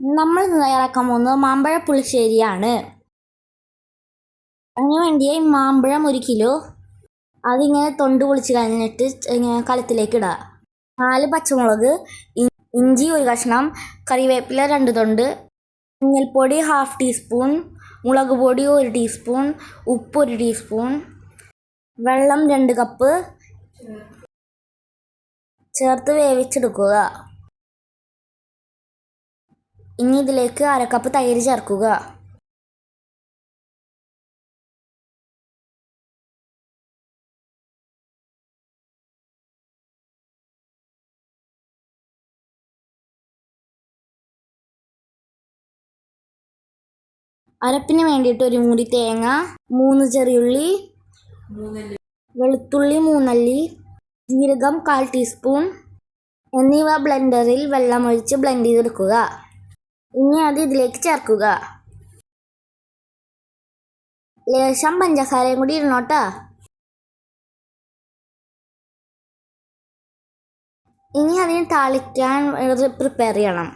നമ്മൾ തയ്യാറാക്കാൻ പോകുന്നത് മാമ്പഴ പുളിശ്ശേരിയാണ്. അതിന് വേണ്ടിയായി മാമ്പഴം ഒരു കിലോ. അതിങ്ങനെ തൊണ്ട് പൊളിച്ച് കഴിഞ്ഞിട്ട് ഇങ്ങനെ കലത്തിലേക്ക് ഇടുക നാല് പച്ചമുളക് ഇഞ്ചി ഒരു കഷ്ണം കറിവേപ്പില രണ്ട് തൊണ്ട് മഞ്ഞൾപ്പൊടി ഹാഫ് ടീസ്പൂൺ മുളക് പൊടി ഒരു ടീസ്പൂൺ ഉപ്പ് ഒരു ടീസ്പൂൺ വെള്ളം രണ്ട് കപ്പ്. ചേർത്ത് വേവിച്ചെടുക്കുക. ഇനി ഇതിലേക്ക് അര കപ്പ് തൈര് ചേർക്കുക. അരപ്പിന് വേണ്ടിയിട്ട് ഒരു മുടി തേങ്ങ മൂന്ന് ചെറിയുള്ളി വെളുത്തുള്ളി മൂന്നല്ലി ജീരകം കാൽ ടീസ്പൂൺ എന്നിവ ബ്ലെൻഡറിൽ വെള്ളമൊഴിച്ച് ബ്ലെൻഡ് ചെയ്തെടുക്കുക. ഇനി അത് ഇതിലേക്ക് ചേർക്കുക. ലേശം പഞ്ചസാരയും കൂടി ഇടണോട്ടാ ഇനി അതിന് താളിക്കാൻ പ്രിപ്പയർ ചെയ്യണം.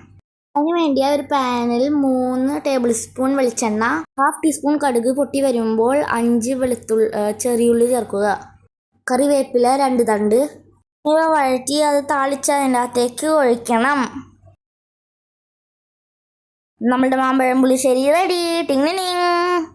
അതിന് വേണ്ടി ഒരു പാനിൽ മൂന്ന് ടേബിൾ സ്പൂൺ വെളിച്ചെണ്ണ ഹാഫ് ടീസ്പൂൺ കടുക് പൊട്ടി വരുമ്പോൾ അഞ്ച് വെളുത്തുള്ളി ചെറിയുള്ളി ചേർക്കുക. കറിവേപ്പില രണ്ട് തണ്ട്. ഇവ വഴറ്റി അത് താളിച്ച് അതിന്റെ അകത്തേക്ക് ഒഴിക്കണം. നമ്മുടെ മാമ്പഴം പുളിശ്ശേരി റെഡി. ടിങ്.